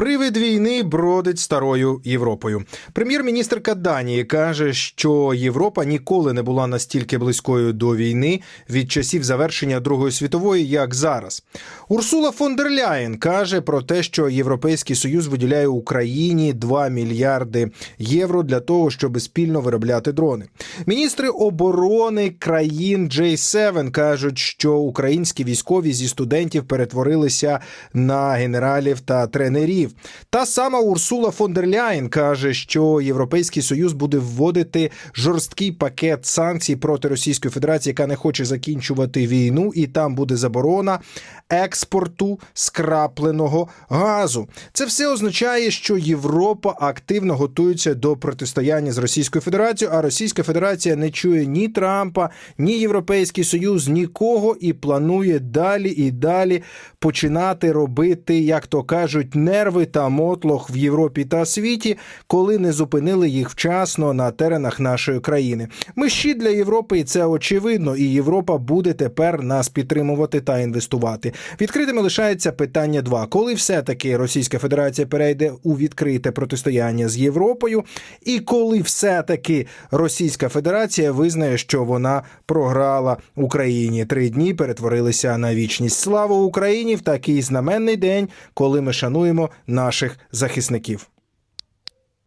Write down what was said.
Привид війни бродить старою Європою. Прем'єр-міністрка Данії каже, що Європа ніколи не була настільки близькою до війни від часів завершення Другої світової, як зараз. Урсула фон дер Ляєн каже про те, що Європейський союз виділяє Україні 2 мільярди євро для того, щоб спільно виробляти дрони. Міністри оборони країн J7 кажуть, що українські військові зі студентів перетворилися на генералів та тренерів. Та сама Урсула фон дер Ляєн каже, що Європейський Союз буде вводити жорсткий пакет санкцій проти Російської Федерації, яка не хоче закінчувати війну, і там буде заборона експорту скрапленого газу. Це все означає, що Європа активно готується до протистояння з Російською Федерацією, а Російська Федерація не чує ні Трампа, ні Європейський Союз, нікого і планує далі і далі починати робити, як то кажуть, нерви та мотлох в Європі та світі, коли не зупинили їх вчасно на теренах нашої країни. Ми щит для Європи, і це очевидно, і Європа буде тепер нас підтримувати та інвестувати. Відкритими лишається питання два: коли все-таки Російська Федерація перейде у відкрите протистояння з Європою, і коли все-таки Російська Федерація визнає, що вона програла Україні. Три дні перетворилися на вічність. Слава Україні в такий знаменний день, коли ми шануємо наших захисників.